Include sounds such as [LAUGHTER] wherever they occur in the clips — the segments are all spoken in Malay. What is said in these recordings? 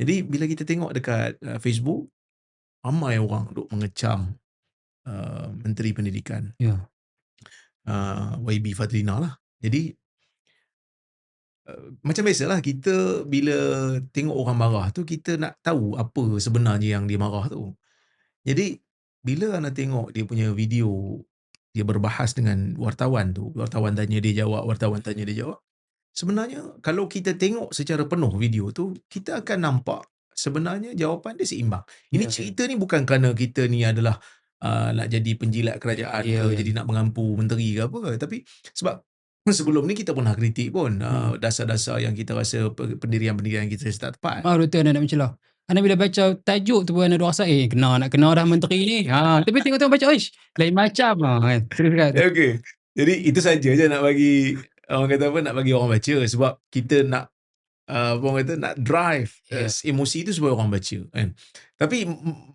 Jadi bila kita tengok dekat uh, Facebook, ramai orang duk mengecam uh, Menteri Pendidikan. Ya. Uh, YB Fadlina lah. Jadi Uh, macam biasalah kita bila tengok orang marah tu kita nak tahu apa sebenarnya yang dia marah tu. Jadi bila anda tengok dia punya video dia berbahas dengan wartawan tu, wartawan tanya dia jawab, wartawan tanya dia jawab. Sebenarnya kalau kita tengok secara penuh video tu, kita akan nampak sebenarnya jawapan dia seimbang. Ini Ya. cerita ni bukan kerana kita ni adalah uh, nak jadi penjilat kerajaan Ya, ke, ya. jadi nak mengampu menteri ke apa. Tapi sebab sebelum ni kita pernah kritik pun uh, Hmm. dasar-dasar yang kita rasa pe- pendirian-pendirian kita tak tepat. Ah, doktor anda nak mencelah. Anda bila baca tajuk tu pun anda rasa, eh kena nak kena dah menteri ni. Ha, tapi tengok-tengok baca, ish, lain macam lah. [LAUGHS] Kan. Okey. Jadi itu saja je nak bagi orang kata apa nak bagi orang baca sebab kita nak uh, orang kata nak drive Ya. uh, emosi itu supaya orang baca kan. Tapi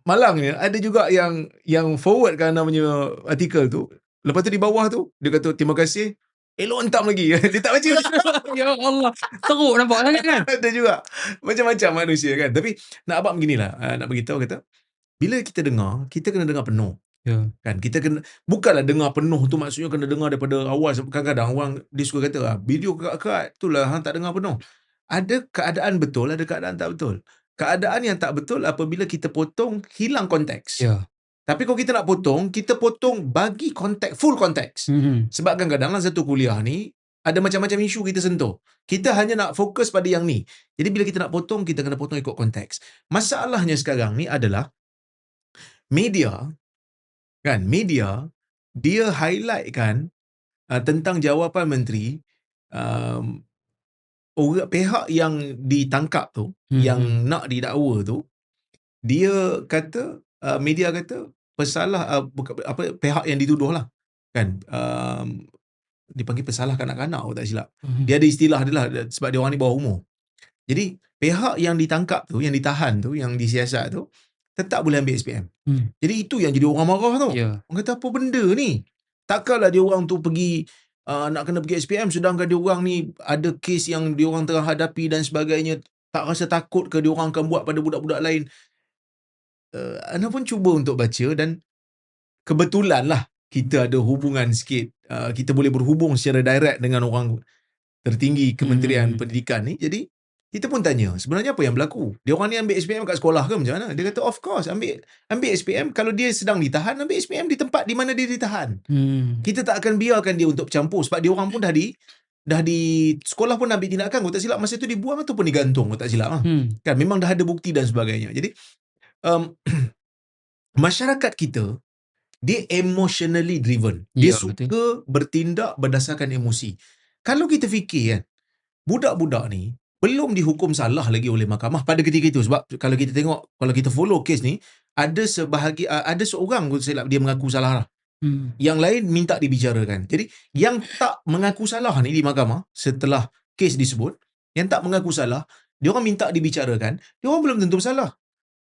malangnya ada juga yang yang forward kan namanya artikel tu. Lepas tu di bawah tu dia kata terima kasih elok hentam lagi. [LAUGHS] dia tak baca. [LAUGHS] ya Allah. Teruk nampak sangat kan? [LAUGHS] ada juga macam-macam manusia kan. Tapi nak abang beginilah uh, nak beritahu kata bila kita dengar kita kena dengar penuh Ya. kan kita kena bukanlah dengar penuh tu maksudnya kena dengar daripada awal kadang-kadang orang dia suka kata ah, video kerat-kerat itulah hang tak dengar penuh ada keadaan betul ada keadaan tak betul keadaan yang tak betul apabila kita potong hilang konteks Ya. tapi kalau kita nak potong kita potong bagi konteks full konteks Hmm. sebab kadang-kadang dalam satu kuliah ni ada macam-macam isu kita sentuh. Kita hanya nak fokus pada yang ni. Jadi bila kita nak potong, kita kena potong ikut konteks. Masalahnya sekarang ni adalah media kan media dia highlightkan uh, tentang jawapan menteri um, orang pihak yang ditangkap tu Mhm. yang nak didakwa tu dia kata uh, media kata pesalah uh, apa pihak yang dituduh lah kan um, dipanggil pesalah kanak-kanak kalau tak silap Mhm. dia ada istilah dia lah sebab dia orang ni bawah umur. Jadi pihak yang ditangkap tu, yang ditahan tu, yang disiasat tu tetap boleh ambil SPM. Hmm. Jadi itu yang jadi orang marah tu. Ya. Orang kata apa benda ni? Takkanlah dia orang tu pergi uh, nak kena pergi SPM sedangkan dia orang ni ada kes yang dia orang tengah hadapi dan sebagainya. Tak rasa takut ke dia orang akan buat pada budak-budak lain? Uh, anda pun cuba untuk baca dan kebetulan lah kita ada hubungan sikit. Uh, kita boleh berhubung secara direct dengan orang tertinggi Kementerian Hmm. Pendidikan ni. Jadi kita pun tanya sebenarnya apa yang berlaku? Dia orang ni ambil SPM kat sekolah ke macam mana? Dia kata of course ambil ambil SPM kalau dia sedang ditahan ambil SPM di tempat di mana dia ditahan. Hmm. Kita tak akan biarkan dia untuk bercampur sebab dia orang pun dah di dah di sekolah pun ambil tindakan kalau tak silap masa tu dibuang ataupun digantung kalau tak silap lah. Hmm. Kan memang dah ada bukti dan sebagainya. Jadi um, [CLEARS THROAT] masyarakat kita dia emotionally driven. Dia Ya, suka betul. bertindak berdasarkan emosi. Kalau kita fikir kan, budak-budak ni belum dihukum salah lagi oleh mahkamah pada ketika itu sebab kalau kita tengok kalau kita follow kes ni ada sebahagian ada seorang silap dia mengaku salah lah. Hmm. Yang lain minta dibicarakan. Jadi yang tak mengaku salah ni di mahkamah setelah kes disebut, yang tak mengaku salah, dia orang minta dibicarakan, dia orang belum tentu bersalah.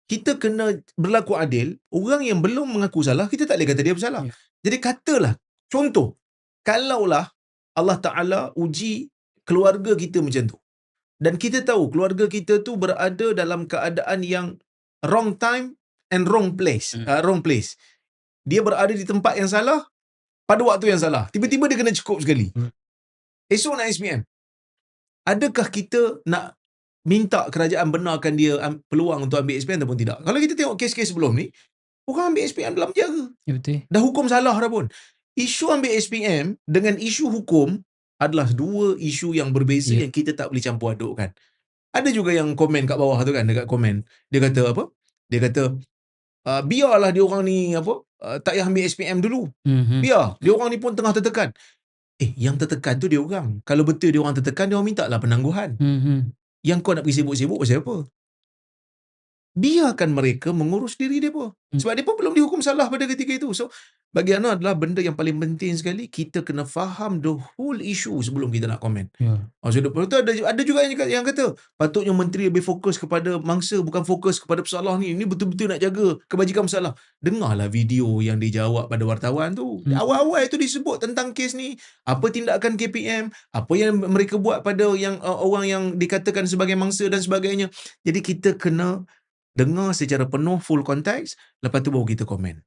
Kita kena berlaku adil, orang yang belum mengaku salah, kita tak boleh kata dia bersalah. Ya. Jadi katalah, contoh, kalaulah Allah Ta'ala uji keluarga kita macam tu. Dan kita tahu keluarga kita tu berada dalam keadaan yang wrong time and wrong place. Hmm. Uh, wrong place. Dia berada di tempat yang salah pada waktu yang salah. Tiba-tiba dia kena cukup sekali. Hmm. Esok nak SPM. Adakah kita nak minta kerajaan benarkan dia peluang untuk ambil SPM ataupun tidak? Kalau kita tengok kes-kes sebelum ni, orang ambil SPM dalam penjara. Ya betul. Dah hukum salah dah pun. Isu ambil SPM dengan isu hukum adalah dua isu yang berbeza Ya. yang kita tak boleh campur adukkan. Ada juga yang komen kat bawah tu kan, dekat komen. Dia kata apa? Dia kata, uh, biarlah dia orang ni apa, uh, tak payah ambil SPM dulu. Hmm. Biar. Dia orang ni pun tengah tertekan. Eh, yang tertekan tu dia orang. Kalau betul dia orang tertekan, dia orang minta lah penangguhan. Hmm. Yang kau nak pergi sibuk-sibuk pasal apa? Biarkan mereka mengurus diri depa. Hmm. Sebab depa belum dihukum salah pada ketika itu. So, bagi Ana adalah benda yang paling penting sekali, kita kena faham the whole issue sebelum kita nak komen. Ya. Maksud lepas tu ada ada juga yang yang kata, patutnya menteri lebih fokus kepada mangsa bukan fokus kepada pesalah ni. Ini betul-betul nak jaga kebajikan pesalah. Dengarlah video yang dijawab pada wartawan tu. Hmm. Awal-awal itu disebut tentang kes ni, apa tindakan KPM, apa yang mereka buat pada yang uh, orang yang dikatakan sebagai mangsa dan sebagainya. Jadi kita kena dengar secara penuh full konteks, lepas tu baru kita komen.